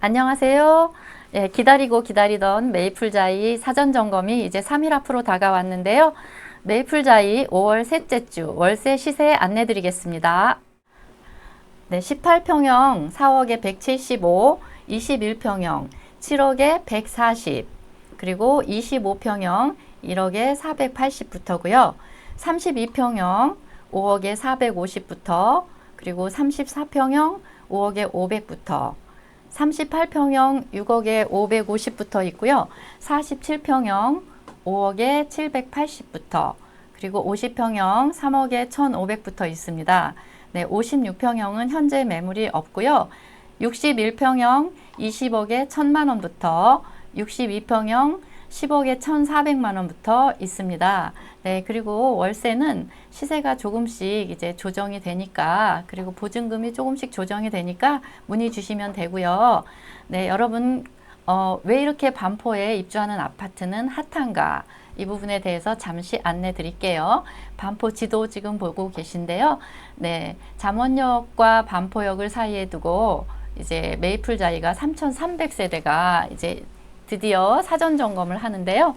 안녕하세요. 예, 기다리고 기다리던 메이플자이 사전 점검이 이제 3일 앞으로 다가왔는데요. 메이플자이 5월 셋째 주 월세 시세 안내 드리겠습니다. 네, 18평형 4억에 175, 21평형 7억에 140, 그리고 25평형 1억에 480부터고요. 32평형 5억에 450부터, 그리고 34평형 5억에 500부터, 38평형 6억에 550부터 있고요. 47평형 5억에 780부터, 그리고 50평형 3억에 1,500부터 있습니다. 네, 56평형은 현재 매물이 없고요. 61평형 20억에 1천만 원부터 62평형 10억에 1,400만 원부터 있습니다. 네, 그리고 월세는 시세가 조금씩 이제 조정이 되니까 그리고 보증금이 조금씩 조정이 되니까 문의 주시면 되고요. 네, 여러분 어, 왜 이렇게 반포에 입주하는 아파트는 핫한가? 이 부분에 대해서 잠시 안내 드릴게요. 반포 지도 지금 보고 계신데요. 네, 잠원역과 반포역을 사이에 두고 이제 메이플 자이가 3,300세대가 이제 드디어 사전 점검을 하는데요.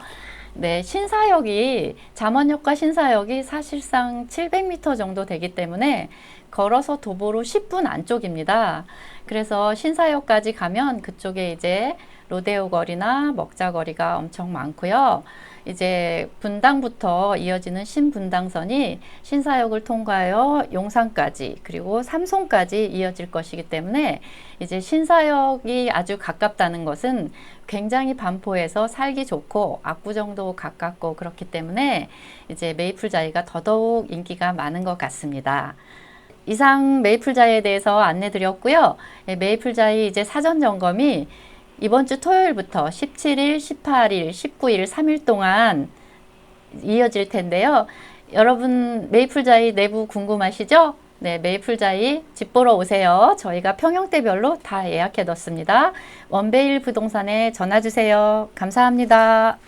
네, 신사역이 잠원역과 신사역이 사실상 700m 정도 되기 때문에 걸어서 도보로 10분 안쪽입니다. 그래서 신사역까지 가면 그쪽에 이제 로데오 거리나 먹자 거리가 엄청 많고요. 이제 분당부터 이어지는 신분당선이 신사역을 통과하여 용산까지 그리고 삼송까지 이어질 것이기 때문에 이제 신사역이 아주 가깝다는 것은 굉장히 반포에서 살기 좋고 압구정도 가깝고 그렇기 때문에 이제 메이플 자이가 더더욱 인기가 많은 것 같습니다. 이상 메이플자이에 대해서 안내 드렸고요. 예, 메이플자이 이제 사전 점검이 이번 주 토요일부터 17일, 18일, 19일 3일 동안 이어질 텐데요. 여러분 메이플자이 내부 궁금하시죠? 네, 메이플자이 집 보러 오세요. 저희가 평형대별로 다 예약해 뒀습니다. 원베일 부동산에 전화 주세요. 감사합니다.